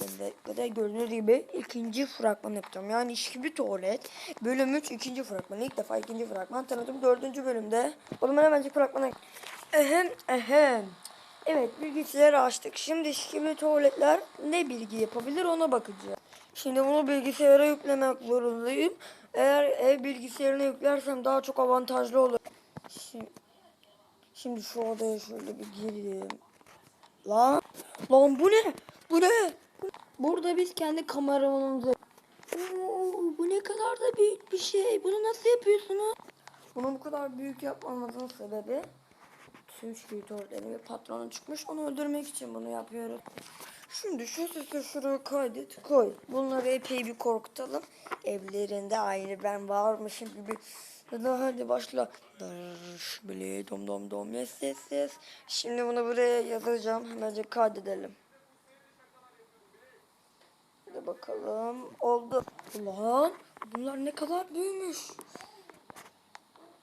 Ben de görünür gibi ikinci fragman yapacağım. Yani iş gibi tuvalet. Bölüm 3 ikinci fragman. İlk defa ikinci fragman tanıdım. Dördüncü bölümde. O zaman hemencik fragmana... Ehem ehem. Evet bilgisayarı açtık. Şimdi iş gibi tuvaletler ne bilgi yapabilir ona bakacağız. Şimdi bunu bilgisayara yüklemek zorundayım. Eğer ev bilgisayarına yüklersem daha çok avantajlı olur. Şimdi, şimdi şu odaya şöyle bir gireyim. Lan, lan bu ne? Bu ne? Burada biz kendi kameramanımızı... Oo, bu ne kadar da büyük bir şey. Bunu nasıl yapıyorsunuz? Bunu bu kadar büyük yapmamızın sebebi tüm şirketörlerin ve patronu çıkmış. Onu öldürmek için bunu yapıyoruz. Şimdi şu sesi şuraya kaydet koy. Bunları epey bir korkutalım. Evlerinde aynı ben varmışım gibi. Hadi, başla. Darış bile dom dom dom yes yes yes. Şimdi bunu buraya yazacağım. Hemen kaydedelim. Bakalım. Oldu. Ulan bunlar ne kadar büyümüş.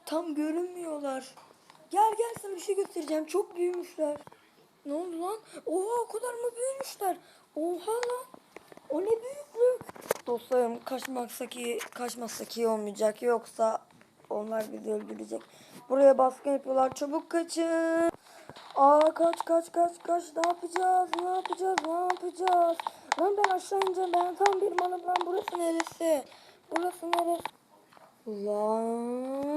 Tam görünmüyor. Gel gel sana bir şey göstereceğim. Çok büyümüşler. Ne oldu lan? Oha o kadar mı büyümüşler? Oha lan. O ne büyüklük. Dostlarım kaçmaksak iyi, kaçmazsak iyi olmayacak. Yoksa onlar bizi öldürecek. Buraya baskın yapıyorlar. Çabuk kaçın. Aa kaç kaç kaç kaç. Ne yapacağız? Ne yapacağız? Ne yapacağız? Lan ben aşağı ineceğim. Ben tam bir lan. Burası neresi? Burası neresi? Lan.